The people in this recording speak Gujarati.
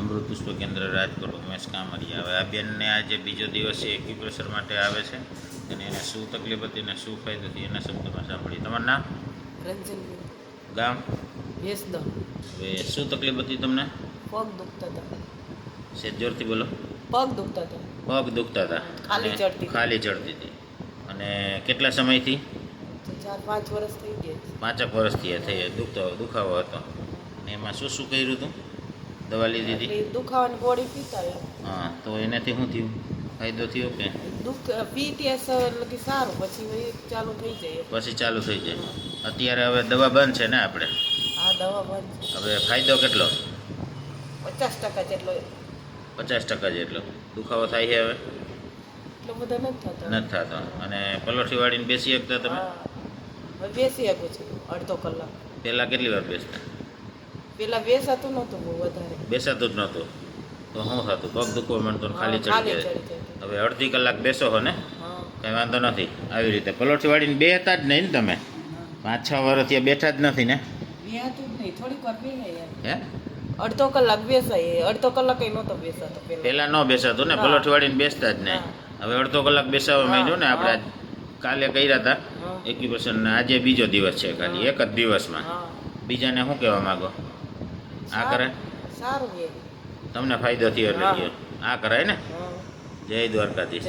અમૃત પુષ્પ કેન્દ્ર રાજકોટ ઉમેશ કામરિયા હવે આ બેનને આજે બીજો દિવસ છે એક્યુપ્રેશર માટે આવે છે અને એને શું તકલીફ હતી અને શું ફાયદો હતી એના શબ્દમાં સાંભળી તમારું નામ? રંજન ગામ? યસદમ હવે શું તકલીફ હતી તમને? પગ દુખતા હતા. સેજ જોરથી બોલો. પગ દુખતા હતા. પગ દુખતા હતા. ખાલી ચડતી ખાલી ચડતી હતી. અને કેટલા સમયથી? ચાર પાંચ વર્ષ થઈ ગયા. પાંચેક વર્ષથી થઈ દુખતો દુખાવો હતો. અને એમાં શું શું કર્યું હતું? દવા લીધી. હતી દુખાવાની ગોળી પીતા હા તો એનાથી શું થયું? ફાયદો થયો કે? દુખ પીતી લગી સારું પછી ચાલુ થઈ જાય. પછી ચાલુ થઈ જાય. અત્યારે હવે દવા બંધ છે ને આપણે? આ દવા બંધ હવે ફાયદો કેટલો? પચાસ ટકા જેટલો. પચાસ ટકા જેટલો. દુખાવો થાય છે હવે? એટલો બધો નથી થતો. નથી થતો. અને પલોઠી વાળીને બેસી શકતા તમે? બેસી શકું છું અડધો કલાક. પહેલાં કેટલી વાર બેસતા? પેલા બેસાતું નહોતું બહુ વધારે. બેસાતું જ નહોતું. તો શું થતું? પગ દુખવા માંડતો ને ખાલી હા, ચડી ચડી જાય. જાય. હવે અડધી કલાક બેસો હો ને? હા. કંઈ વાંધો નથી. આવી રીતે. પલોઠી વાળીને બેહતા જ નહીં ને તમે? પાંચ છ વર્ષથી બેઠા જ નથી ને? બેહાતું જ નહીં. થોડીક વાર બેહાય હે અડધો કલાક બેસાય. અડધો કલાક નહોતો બેસાતો પેલા. પહેલાં ન બેસાતું ને? હા. પલોઠી વાળીને બેસતા જ નહીં. હવે અડધો કલાક બેસાવા હા, માંડ્યો ને આપણે આજ કાલે કર્યા હતા. હા. એક્યુપેશન આજે બીજો દિવસ છે ખાલી. હા. એક જ દિવસમાં. હા. બીજાને શું કહેવા માંગો? આ કરાય સારું તમને ફાયદો થયો એટલે આ કરાય ને? જય દ્વારકાધીશ.